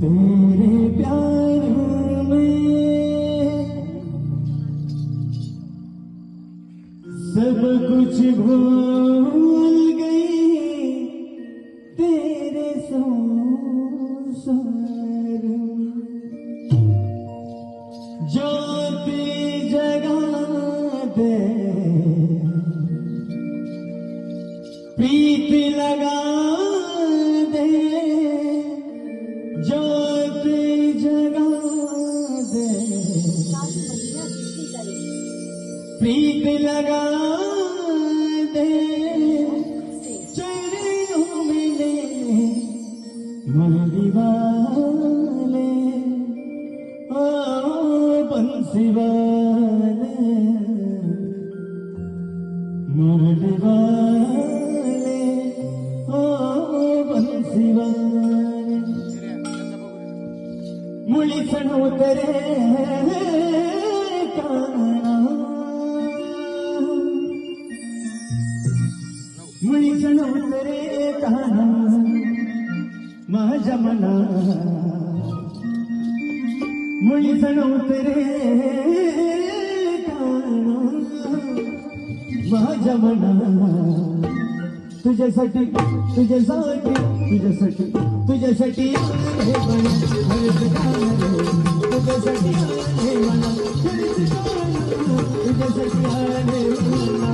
तेरे प्यार में सब कुछ भूल गई तेरे संसार ज्योति जगा दे प्रीति लगा प्रीत लगा दे चरणों में ले मुरली वाले ओ बंसी वाले मुळी उतरे काना मुळी रे काना माझ्या मना. मुळी रे काना माझ्या मना. तुझ्यासाठी तुझ्यासाठी तुझ्यासाठी तुझ्यासाठी हे वळ तुझ्यासाठी हे वळ तुझ्यासाठी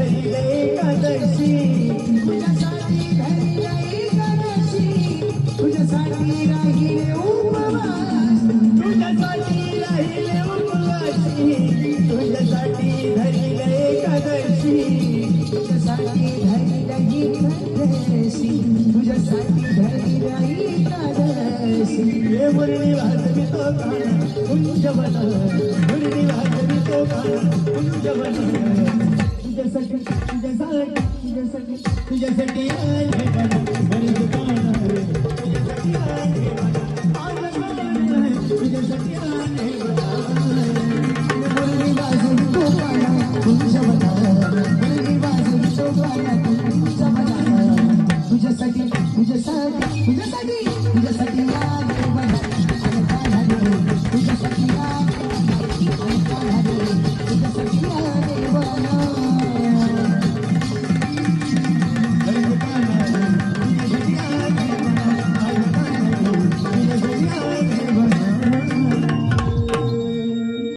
तुझ्यासाठी राहिले उपवास. तुझ्यासाठी राहिले उपवासी. तुझ्यासाठी धरले एकादशी. तुझ्यासाठी घरी नाही तुझ्यासाठी घरी नाही हे मुरली वाजवी तो गाणं कुंज बन. वाजवी तो गाणं कुंज तुझ्यासाठी तुझ्यासाठी तुझ्यासाठी तुझ्यासाठी आले